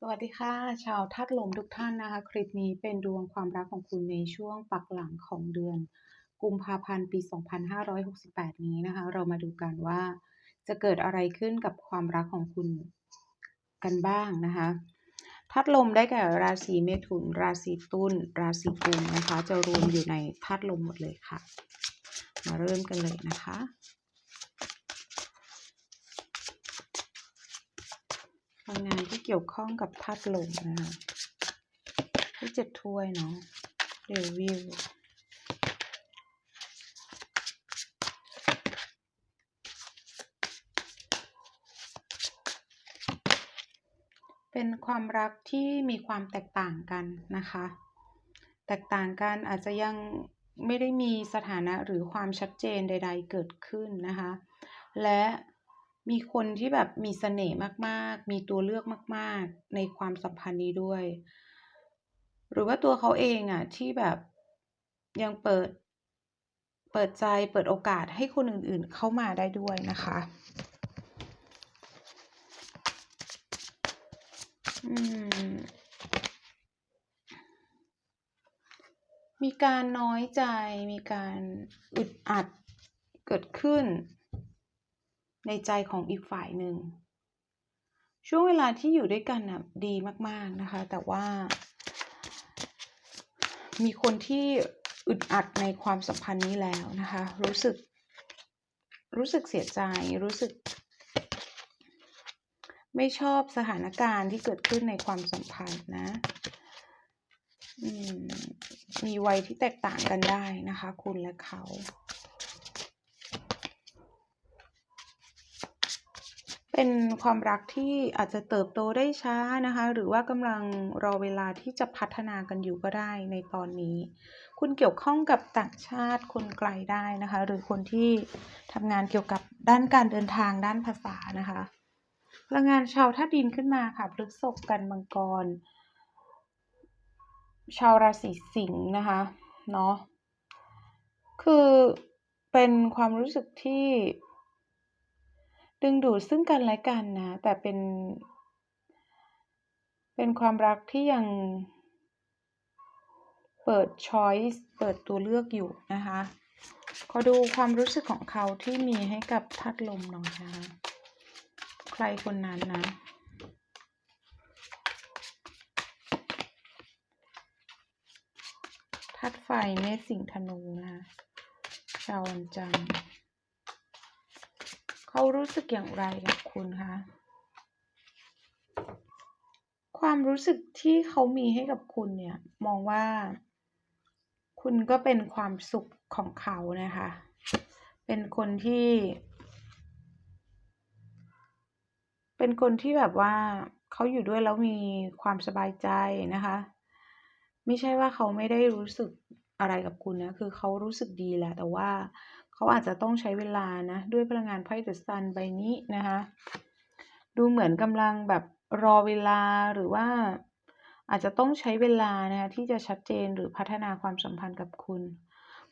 สวัสดีค่ะ ชาวธาตุลมทุกท่านนะคะ คลิปนี้เป็นดวงความรักของคุณในช่วงปักหลังของเดือน กุมภาพันธ์ปี 2568 นี้นะคะ เรามาดูกันว่าจะเกิดอะไรขึ้นกับความรักของคุณกันบ้างนะคะธาตุลมได้แก่ราศีเมถุน ราศีตุลราศีกุมนะคะ จะรวมอยู่ในธาตุลมหมดเลยค่ะ มาเริ่มกันเลยนะคะ พลังงานที่เกี่ยวข้องกับธาตุลมนะคะที่เจ็ดถ้วยเนาะเดวิลเป็นความรักที่มีความแตกต่างกันนะคะ แตกต่างกันอาจจะยังไม่ได้มีสถานะหรือความชัดเจนใด ๆ เกิดขึ้นนะคะ และ มีคนที่แบบมีเสน่ห์มาก ๆ มีตัวเลือกมาก ๆ ในความสัมพันธ์นี้ด้วย หรือว่าตัวเขาเองอะที่แบบยังเปิด เปิดใจเปิดโอกาสให้คนอื่น ๆ เข้ามาได้ด้วยนะคะอืมมีการน้อยใจมีการอึดอัดเกิดขึ้น ในใจของอีกฝ่ายหนึ่ง ช่วงเวลาที่อยู่ด้วยกันน่ะดีมาก ๆนะคะ แต่ว่า มีคนที่อึดอัดในความสัมพันธ์นี้แล้วนะคะ รู้สึก รู้สึกเสียใจรู้สึก ไม่ชอบสถานการณ์ที่เกิดขึ้นในความสัมพันธ์นะมมีวัยที่แตกต่างกันได้นะคะ คุณและเขา เป็นความรักที่อาจจะเติบโตได้ช้านะคะ หรือว่ากำลังรอเวลาที่จะพัฒนากันอยู่ก็ได้ในตอนนี้ คุณเกี่ยวข้องกับต่างชาติคนไกลได้นะคะ หรือคนที่ทำงานเกี่ยวกับด้านการเดินทางด้านภาษานะคะพลังงานชาวธาตุดินขึ้นมาค่ะพฤษภกันมังกร ชาวราศีสิงห์นะคะเนาะคือเป็นความรู้สึกที่ ดึงดูดซึ่งกันและกันนะ แต่เป็น เป็นความรักที่ยังเปิดช้อยส์เปิดตัวเลือกอยู่นะคะ ขอดูความรู้สึกของเขาที่มีให้กับธาตุลมหน่อยนะคะใครคนนั้นนะธาตุไฟเมษสิงธนูนะคะชาววันจันทร์ เขารู้สึกอย่างไรกับคุณคะ ความรู้สึกที่เขามีให้กับคุณเนี่ย มองว่า คุณก็เป็นความสุขของเขานะคะ เป็นคนที่ เป็นคนที่แบบว่าเขาอยู่ด้วยแล้วมีความสบายใจนะคะ ไม่ใช่ว่าเขาไม่ได้รู้สึกอะไรกับคุณนะ คือเขารู้สึกดีแหละ แต่ว่า เขาอาจจะต้องใช้เวลานะ ด้วยพลังงานไพ่เดอะซันใบนี้นะคะ ดูเหมือนกำลังแบบรอเวลาหรือว่าอาจจะต้องใช้เวลานะคะที่จะชัดเจนหรือพัฒนาความสัมพันธ์กับคุณ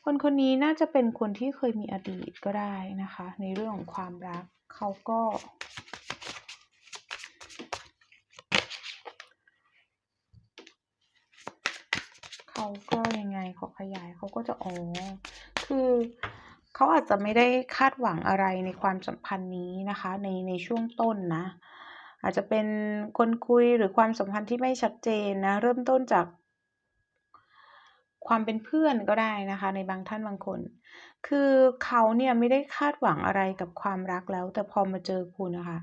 คนคนนี้น่าจะเป็นคนที่เคยมีอดีตก็ได้นะคะ ในเรื่องของความรักเขาก็เขาก็ยังไงขอขยายเขาก็จะอ๋อคือ เขาอาจจะไม่ได้คาดหวังอะไรในความสัมพันธ์นี้นะคะ ในในช่วงต้นนะ อาจจะเป็นคนคุยหรือความสัมพันธ์ที่ไม่ชัดเจนนะ เริ่มต้นจากความเป็นเพื่อนก็ได้นะคะ ในบางท่านบางคน คือเขาเนี่ยไม่ได้คาดหวังอะไรกับความรักแล้ว แต่พอมาเจอคุณนะคะ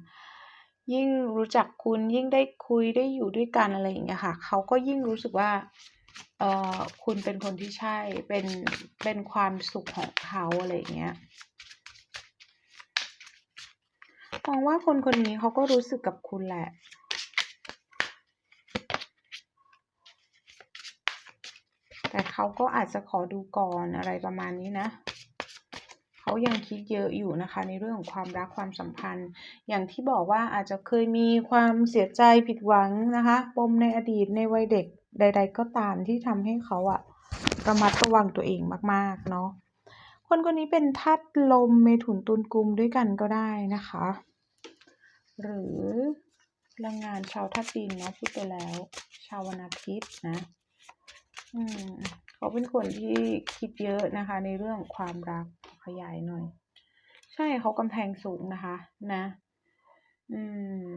ยิ่งรู้จักคุณยิ่งได้คุยได้อยู่ด้วยกันอะไรอย่างเงี้ยค่ะ เขาก็ยิ่งรู้สึกว่า เออคุณเป็นคนที่ใช่เป็นเป็นความสุขของเขาอะไรเงี้ยมองว่าคนคนนี้เขาก็รู้สึกกับคุณแหละแต่เขาก็อาจจะขอดูก่อนอะไรประมาณนี้นะ เขายังคิดเยอะอยู่นะคะ ในเรื่องของความรักความสัมพันธ์ อย่างที่บอกว่าอาจจะเคยมีความเสียใจผิดหวังนะคะ ปมในอดีตในวัยเด็ก ใด ๆ ก็ตามที่ทำให้เขาอะระมัดระวังตัวเองมาก ๆ เนาะคนคนนี้เป็นธาตุลมเมถุนตุลกุมด้วยกันก็ได้นะคะ หรือพลังงานชาวธาตุดินเนาะพูดไปแล้ว ชาววันอาทิตย์นะ อืม เขาเป็นคนที่คิดเยอะนะคะ ในเรื่องความรักขยายหน่อย ใช่เขากำแพงสูงนะคะ นะ อืม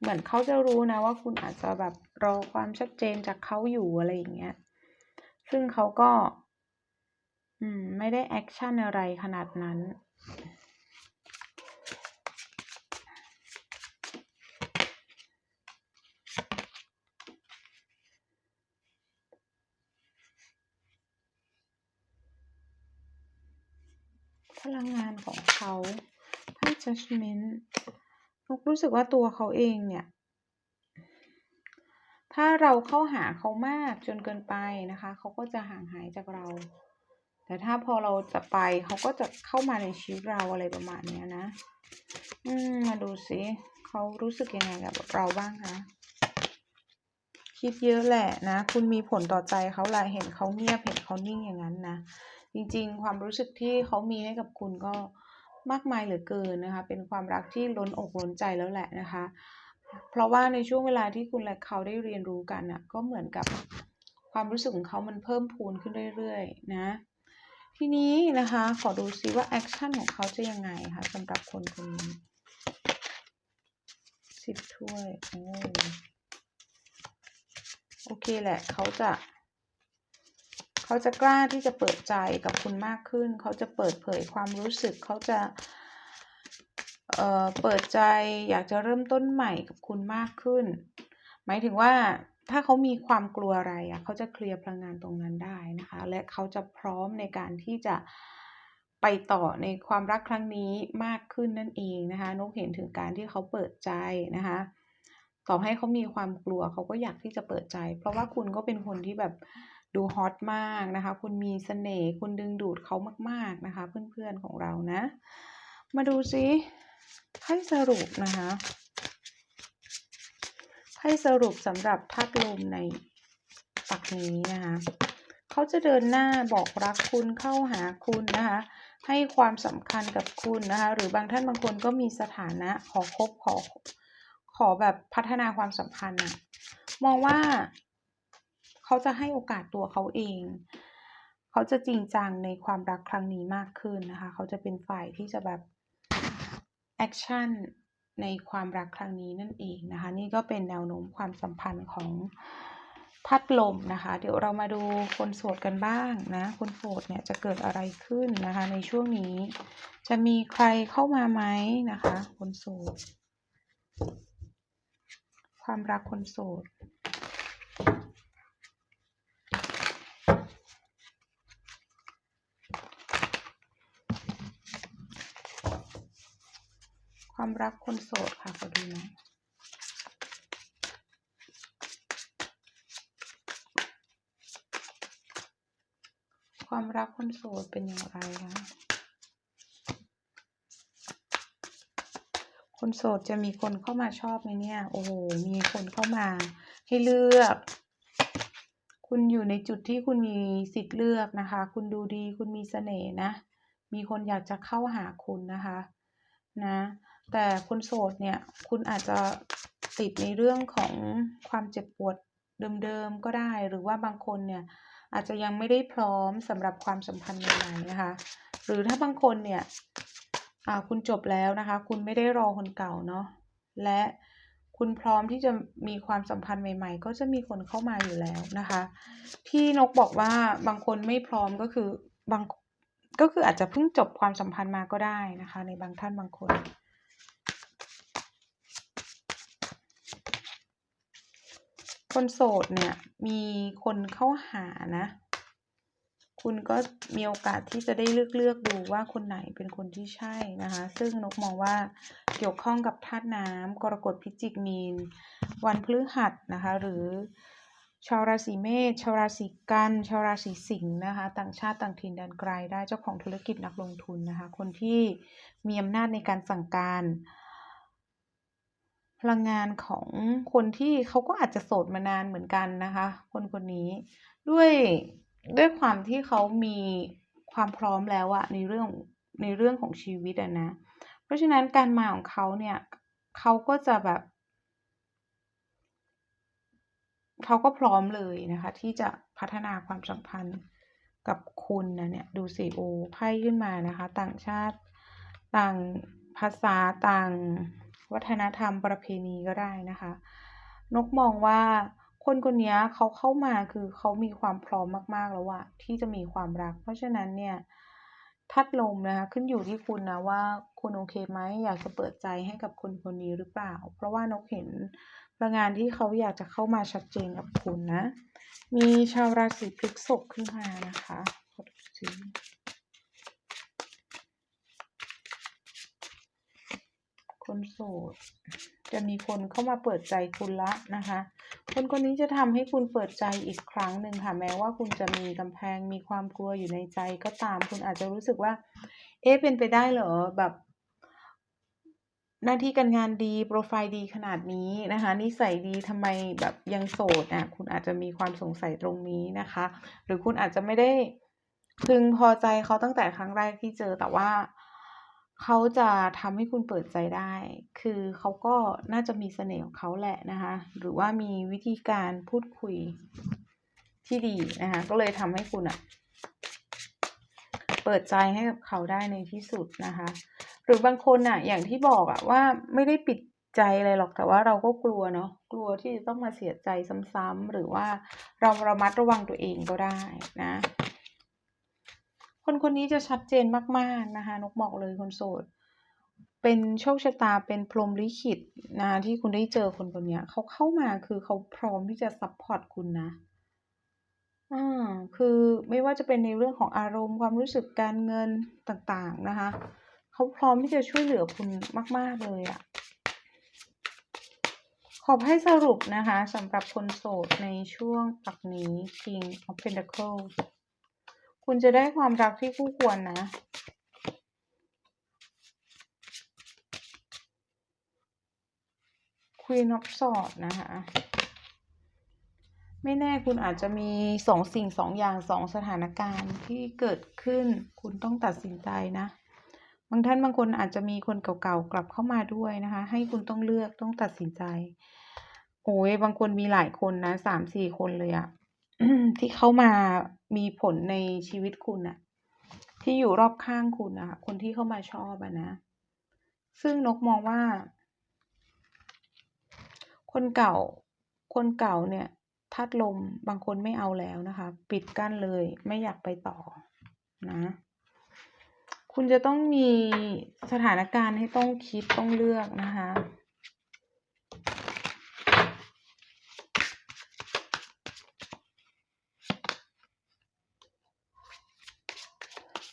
เหมือนเขาจะรู้นะว่าคุณอาจจะแบบรอความชัดเจนจากเขาอยู่อะไรอย่างเงี้ย ซึ่งเขาก็ อืม ไม่ได้แอคชั่นอะไรขนาดนั้น พลังงานของเขาไพ่ judgment นกรู้สึกว่าตัวเขาเองเนี่ย ถ้าเราเข้าหาเขามากจนเกินไปนะคะ เขาก็จะห่างหายจากเรา แต่ถ้าพอเราจะไปเขาก็จะเข้ามาในชีวิตเราอะไรประมาณเนี้ยนะ อืมมาดูสิเขารู้สึกยังไงกับเราบ้างคะคิดเยอะแหละนะ คุณมีผลต่อใจเขาแหละเห็นเขาเงียบเห็นเขานิ่งอย่างนั้นนะ จริง ๆ ความรู้สึกที่เขามีให้กับคุณก็ มากมายเหลือเกินนะคะ เป็นความรักที่ล้นอกล้นใจแล้วแหละนะคะ เพราะว่าในช่วงเวลาที่คุณและเขาได้เรียนรู้กันน่ะก็เหมือนกับความรู้สึกของเขามันเพิ่มพูนขึ้นเรื่อยๆนะ ทีนี้นะคะขอดูซิว่าแอคชั่นของเขาจะยังไงคะสำหรับคนคนนี้สิบถ้วยโอ้โอเคแหละเขาจะ เขาจะกล้าที่จะเปิดใจกับคุณมากขึ้น เขาจะเปิดเผยความรู้สึก เขาจะเอ่อเปิดใจอยากจะเริ่มต้นใหม่กับคุณมากขึ้น หมายถึงว่าถ้าเขามีความกลัวอะไรอะเขาจะเคลียร์พลังงานตรงนั้นได้นะคะ และเขาจะพร้อมในการที่จะไปต่อในความรักครั้งนี้มากขึ้นนั่นเองนะคะนกเห็นถึงการที่เขาเปิดใจนะคะ ต่อให้เขามีความกลัวเขาก็อยากที่จะเปิดใจ เพราะว่าคุณก็เป็นคนที่แบบ ดูฮอตมากนะคะ คุณมีเสน่ห์คุณดึงดูดเขามาก ๆนะคะ เพื่อนๆของเรานะ มาดูซิไพ่สรุปนะคะไพ่สรุปสำหรับธาตุลมในปักนี้นะคะเขาจะเดินหน้าบอกรักคุณเข้าหาคุณนะคะให้ความสำคัญกับคุณนะคะหรือบางท่านบางคนก็มีสถานะขอคบขอขอแบบพัฒนาความสัมพันธ์อะมองว่า เขาจะให้โอกาสตัวเขาเอง เขาจะจริงจังในความรักครั้งนี้มากขึ้นนะคะ เขาจะเป็นฝ่ายที่จะแบบแอคชั่นในความรักครั้งนี้นั่นเองนะคะ นี่ก็เป็นแนวโน้มความสัมพันธ์ของพัดลมนะคะ เดี๋ยวเรามาดูคนโสดกันบ้างนะ คนโสดเนี่ยจะเกิดอะไรขึ้นนะคะ ในช่วงนี้ จะมีใครเข้ามาไหมนะคะ คนโสด ความรักคนโสด ความรักคนโสดค่ะขอดูหน่อยความรักคนโสดเป็นอย่างไรคะคนโสดจะมีคนเข้ามาชอบไหมเนี่ย โอ้โห มีคนเข้ามาให้เลือก คุณอยู่ในจุดที่คุณมีสิทธิ์เลือกนะคะ คุณดูดี คุณมีเสน่ห์นะ มีคนอยากจะเข้าหาคุณนะคะ นะ แต่คนโสดเนี่ย คุณอาจจะติดในเรื่องของความเจ็บปวดเดิมๆก็ได้ หรือว่าบางคนเนี่ยอาจจะยังไม่ได้พร้อมสำหรับความสัมพันธ์ใหม่ๆนะคะ หรือถ้าบางคนเนี่ยคุณจบแล้วนะคะ คุณไม่ได้รอคนเก่าเนาะและคุณพร้อมที่จะมีความสัมพันธ์ใหม่ ๆ ก็จะมีคนเข้ามาอยู่แล้วนะคะ ที่นกบอกว่าบางคนไม่พร้อมก็คือบางก็คืออาจจะเพิ่งจบความสัมพันธ์มาก็ได้นะคะ ในบางท่านบางคน คนโสดเนี่ย มีคนเข้าหานะ คุณก็มีโอกาสที่จะได้เลือกเลือกดูว่าคนไหนเป็นคนที่ใช่นะคะ ซึ่งนกมองว่าเกี่ยวข้องกับธาตุน้ำกรกฎพิจิกมีน วันพฤหัสนะคะ หรือชาวราศีเมษชาวราศีกันชาวราศีสิงห์นะคะ ต่างชาติต่างถิ่นแดนไกลได้เจ้าของธุรกิจนักลงทุนนะคะ คนที่มีอำนาจในการสั่งการ ลังงานของคนที่เขาก็อาจจะโสดมานานเหมือนกันนะคะ คนคนนี้ด้วยด้วยความที่เขามีความพร้อมแล้วอะในเรื่องในเรื่องของชีวิตอะนะ เพราะฉะนั้นการมาของเขาเนี่ยเขาก็จะแบบเขาก็พร้อมเลยนะคะ ที่จะพัฒนาความสัมพันธ์กับคุณนะเนี่ยดูสิโอไพ่ขึ้นมานะคะ ต่างชาติต่างภาษาต่าง วัฒนธรรมประเพณีก็ได้นะคะ นกมองว่าคนคนนี้เขาเข้ามาคือเขามีความพร้อมมากๆแล้วอะที่จะมีความรัก เพราะฉะนั้นเนี่ยทัดลมนะคะขึ้นอยู่ที่คุณนะว่าคุณโอเคไหมอยากจะเปิดใจให้กับคนคนนี้หรือเปล่า เพราะว่านกเห็นพลังงานที่เขาอยากจะเข้ามาชัดเจนกับคุณนะ มีชาวราศีพฤษภขึ้นมานะคะขอดูสิ คนโสด จะมีคนเข้ามาเปิดใจคุณละนะคะ คนคนนี้จะทำให้คุณเปิดใจอีกครั้งหนึ่งค่ะ แม้ว่าคุณจะมีกำแพง มีความกลัวอยู่ในใจก็ตาม คุณอาจจะรู้สึกว่า เอ๊ะ เป็นไปได้เหรอ แบบ หน้าที่การงานดี โปรไฟล์ดีขนาดนี้นะคะ นิสัยดีทำไมแบบยังโสดอะ คุณอาจจะมีความสงสัยตรงนี้นะคะ หรือคุณอาจจะไม่ได้พึงพอใจเขาตั้งแต่ครั้งแรกที่เจอ แต่ว่า เขาจะทำให้คุณเปิดใจได้ คือเขาก็น่าจะมีเสน่ห์ของเขาแหละนะคะ หรือว่ามีวิธีการพูดคุยที่ดีนะคะ ก็เลยทำให้คุณอะเปิดใจให้กับเขาได้ในที่สุดนะคะ หรือบางคนอะอย่างที่บอกอะว่าไม่ได้ปิดใจอะไรหรอก แต่ว่าเราก็กลัวเนาะ กลัวที่จะต้องมาเสียใจซ้ำๆหรือว่าเราระมัดระวังตัวเองก็ได้นะ คนคนนี้จะชัดเจนมากๆนะคะนกบอกเลยคนโสด เป็นโชคชะตาเป็นพรหมลิขิตนะที่คุณได้เจอคนคนนี้เขาเข้ามาคือเขาพร้อมที่จะซัพพอร์ตคุณนะอ่าคือไม่ว่าจะเป็นในเรื่องของอารมณ์ความรู้สึกการเงินต่างๆนะคะเขาพร้อมที่จะช่วยเหลือคุณมาก ๆเลยอะขอให้สรุปนะคะสำหรับคนโสดในช่วงปักนี้ King of Pentacles คุณจะได้ความรักที่คู่ควรนะ Queen of Swords นะคะ ไม่แน่คุณอาจจะมีสองสิ่งสองอย่างสองสถานการณ์ที่เกิดขึ้น คุณต้องตัดสินใจนะ บางท่านบางคนอาจจะมีคนเก่าๆกลับเข้ามาด้วยนะคะ ให้คุณต้องเลือกต้องตัดสินใจ โอ้ยบางคนมีหลายคนนะสามสี่คนเลยอะที่เข้ามา มีผลในชีวิตคุณอะที่อยู่รอบข้างคุณนะคะคนที่เข้ามาชอบอะนะ ซึ่งนกมองว่า คนเก่า คนเก่าเนี่ยธาตุลมบางคนไม่เอาแล้วนะคะ ปิดกั้นเลยไม่อยากไปต่อนะ คุณจะต้องมีสถานการณ์ให้ต้องคิดต้องเลือกนะคะ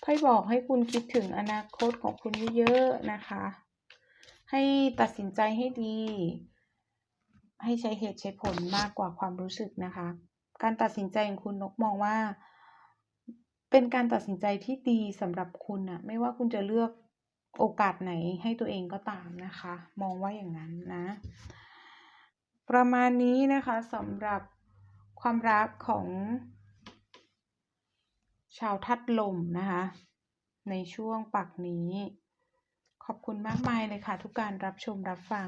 ไพ่บอกให้คุณคิดถึงอนาคตของคุณเยอะๆนะคะ ให้ตัดสินใจให้ดี ให้ใช้เหตุใช้ผลมากกว่าความรู้สึกนะคะ การตัดสินใจของคุณนกมองว่า เป็นการตัดสินใจที่ดีสำหรับคุณอะไม่ว่าคุณจะเลือกโอกาสไหนให้ตัวเองก็ตามนะคะ มองว่าอย่างนั้นนะ ประมาณนี้นะคะสำหรับความรักของ ชาวทัดลมนะคะ ในช่วงปักนี้ ขอบคุณมากมายเลยค่ะทุกการรับชมรับฟัง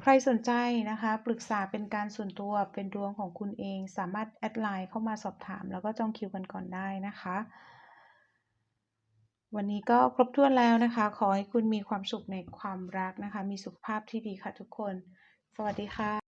ใครสนใจนะคะ ปรึกษาเป็นการส่วนตัวเป็นดวงของคุณเอง สามารถแอดไลน์เข้ามาสอบถาม แล้วก็จองคิวกันก่อนได้นะคะวันนี้ก็ครบถ้วนแล้วนะคะ ขอให้คุณมีความสุขในความรักนะคะ มีสุขภาพที่ดีค่ะทุกคน สวัสดีค่ะ